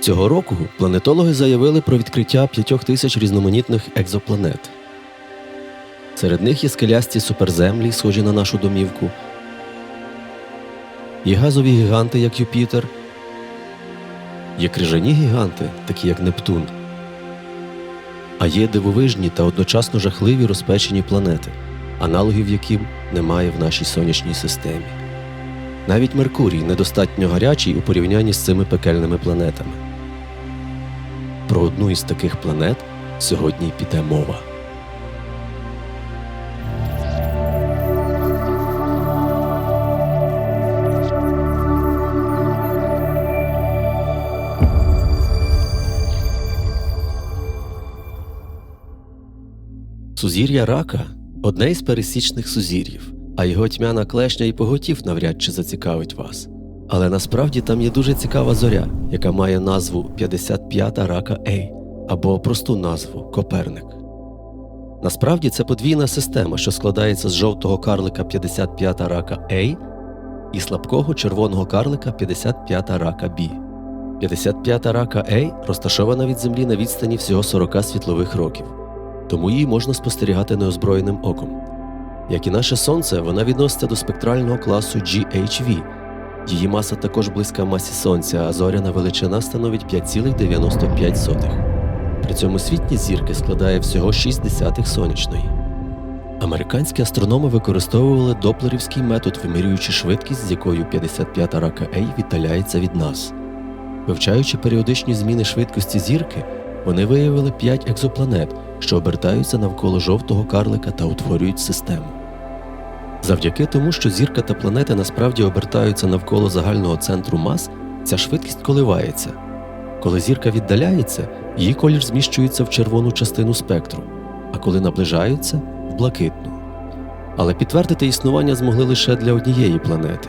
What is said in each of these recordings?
Цього року планетологи заявили про відкриття п'ятьох тисяч різноманітних екзопланет. Серед них є скелясті суперземлі, схожі на нашу домівку, є газові гіганти, як Юпітер, є крижані гіганти, такі як Нептун, а є дивовижні та одночасно жахливі розпечені планети, аналогів яким немає в нашій сонячній системі. Навіть Меркурій недостатньо гарячий у порівнянні з цими пекельними планетами. Про одну із таких планет сьогодні піде мова. Сузір'я рака одне із пересічних сузір'їв, а його тьмяна клешня і поготів навряд чи зацікавить вас. Але насправді там є дуже цікава зоря, яка має назву 55-та рака Ей або просту назву Коперник. Насправді це подвійна система, що складається з жовтого карлика 55-та рака Ей і слабкого червоного карлика 55-та рака Бі. 55-та рака Ей розташована від Землі на відстані всього 40 світлових років, тому її можна спостерігати неозброєним оком. Як і наше Сонце, вона відноситься до спектрального класу GHV. Її маса також близька масі Сонця, а зоряна величина становить 5,95. При цьому світні зірки складає всього 6 десятих сонячної. Американські астрономи використовували доплерівський метод, вимірюючи швидкість, з якою 55 рака Ей віддаляється від нас. Вивчаючи періодичні зміни швидкості зірки, вони виявили 5 екзопланет, що обертаються навколо жовтого карлика та утворюють систему. Завдяки тому, що зірка та планети насправді обертаються навколо загального центру мас, ця швидкість коливається. Коли зірка віддаляється, її колір зміщується в червону частину спектру, а коли наближаються в блакитну. Але підтвердити існування змогли лише для однієї планети.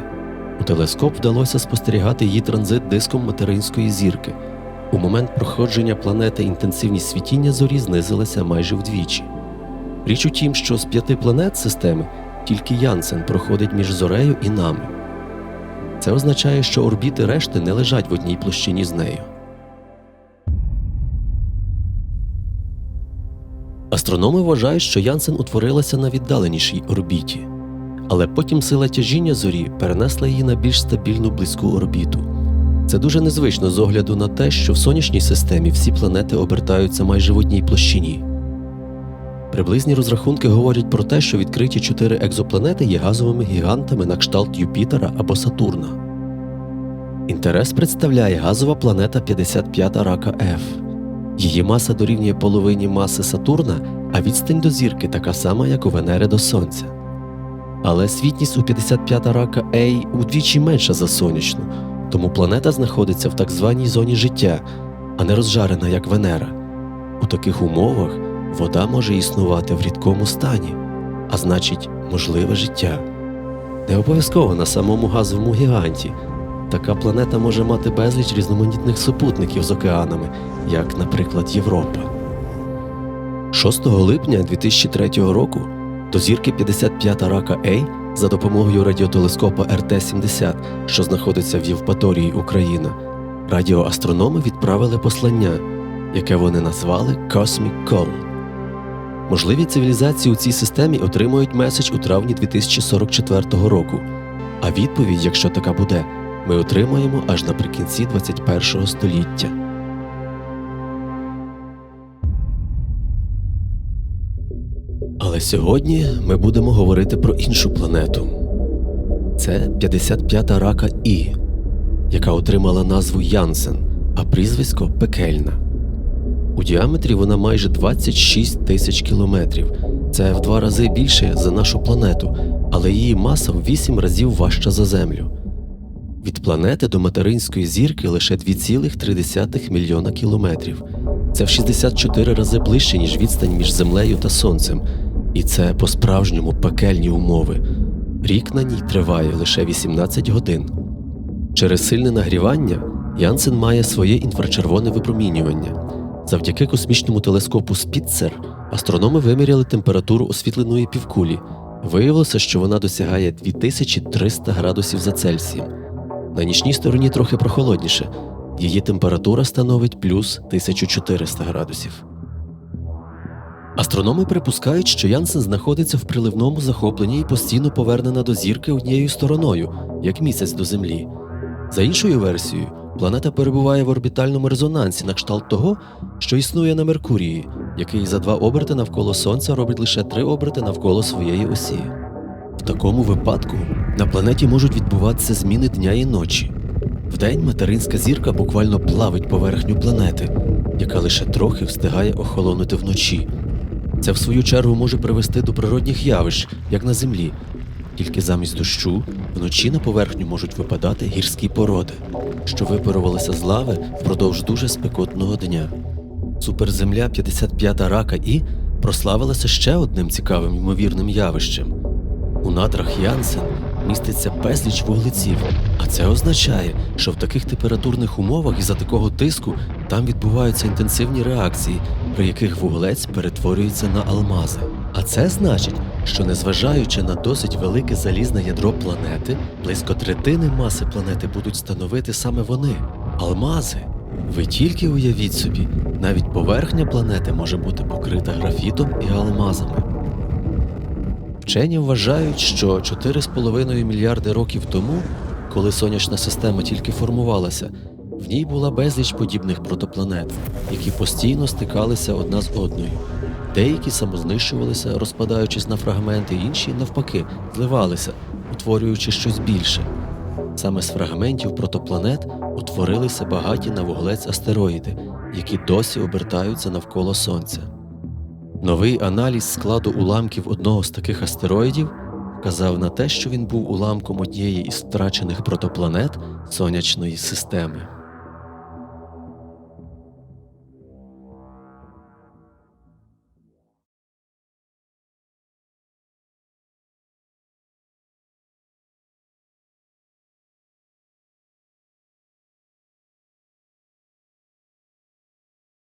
У телескоп вдалося спостерігати її транзит диском материнської зірки. У момент проходження планети інтенсивність світіння зорі знизилася майже вдвічі. Річ у тім, що з п'яти планет системи тільки Янсен проходить між зорею і нами. Це означає, що орбіти решти не лежать в одній площині з нею. Астрономи вважають, що Янсен утворилася на віддаленішій орбіті, але потім сила тяжіння зорі перенесла її на більш стабільну близьку орбіту. Це дуже незвично з огляду на те, що в сонячній системі всі планети обертаються майже в одній площині. Приблизні розрахунки говорять про те, що відкриті чотири екзопланети є газовими гігантами на кшталт Юпітера або Сатурна. Інтерес представляє газова планета 55 рака F. Її маса дорівнює половині маси Сатурна, а відстань до зірки така сама, як у Венери до Сонця. Але світність у 55 рака A удвічі менша за сонячну, тому планета знаходиться в так званій зоні життя, а не розжарена як Венера. У таких умовах вода може існувати в рідкому стані, а значить, можливе життя. Не обов'язково на самому газовому гіганті. Така планета може мати безліч різноманітних супутників з океанами, як, наприклад, Європа. 6 липня 2003 року до зірки 55 рака Ей за допомогою радіотелескопа РТ-70, що знаходиться в Євпаторії Україна, радіоастрономи відправили послання, яке вони назвали Cosmic Call. Можливі цивілізації у цій системі отримують меседж у травні 2044 року, а відповідь, якщо така буде, ми отримаємо аж наприкінці 21 століття. Але сьогодні ми будемо говорити про іншу планету. Це 55-та рака І, яка отримала назву Янсен, а прізвисько Пекельна. У діаметрі вона майже 26 тисяч кілометрів. Це в два рази більше за нашу планету, але її маса в 8 разів важча за Землю. Від планети до материнської зірки лише 2,3 мільйона кілометрів. Це в 64 рази ближче, ніж відстань між Землею та Сонцем. І це по-справжньому пекельні умови. Рік на ній триває лише 18 годин. Через сильне нагрівання Янсен має своє інфрачервоне випромінювання. Завдяки космічному телескопу Спітцер астрономи виміряли температуру освітленої півкулі. Виявилося, що вона досягає 2300 градусів за Цельсієм. На нічній стороні трохи прохолодніше Її температура становить плюс 1400 градусів. Астрономи припускають, що Янсен знаходиться в приливному захопленні і постійно повернена до зірки однією стороною, як місяць до Землі. За іншою версією, планета перебуває в орбітальному резонансі на кшталт того, що існує на Меркурії, який за два оберти навколо Сонця робить лише три оберти навколо своєї осі. В такому випадку на планеті можуть відбуватися зміни дня і ночі. Вдень материнська зірка буквально плавить поверхню планети, яка лише трохи встигає охолонути вночі. Це в свою чергу може привести до природних явищ, як на землі. Тільки замість дощу вночі на поверхню можуть випадати гірські породи, що випарувалися з лави впродовж дуже спекотного дня. Суперземля 55-та рака І прославилася ще одним цікавим ймовірним явищем. У надрах Янсен міститься безліч вуглеців, а це означає, що в таких температурних умовах і за такого тиску там відбуваються інтенсивні реакції, при яких вуглець перетворюється на алмази. А це значить, що незважаючи на досить велике залізне ядро планети, близько третини маси планети будуть становити саме вони алмази. Ви тільки уявіть собі, навіть поверхня планети може бути покрита графітом і алмазами. Вчені вважають, що 4,5 мільярди років тому, коли сонячна система тільки формувалася, в ній була безліч подібних протопланет, які постійно стикалися одна з одною. Деякі самознищувалися, розпадаючись на фрагменти, інші, навпаки, зливалися, утворюючи щось більше. Саме з фрагментів протопланет утворилися багаті на вуглець астероїди, які досі обертаються навколо Сонця. Новий аналіз складу уламків одного з таких астероїдів вказав на те, що він був уламком однієї із втрачених протопланет сонячної системи.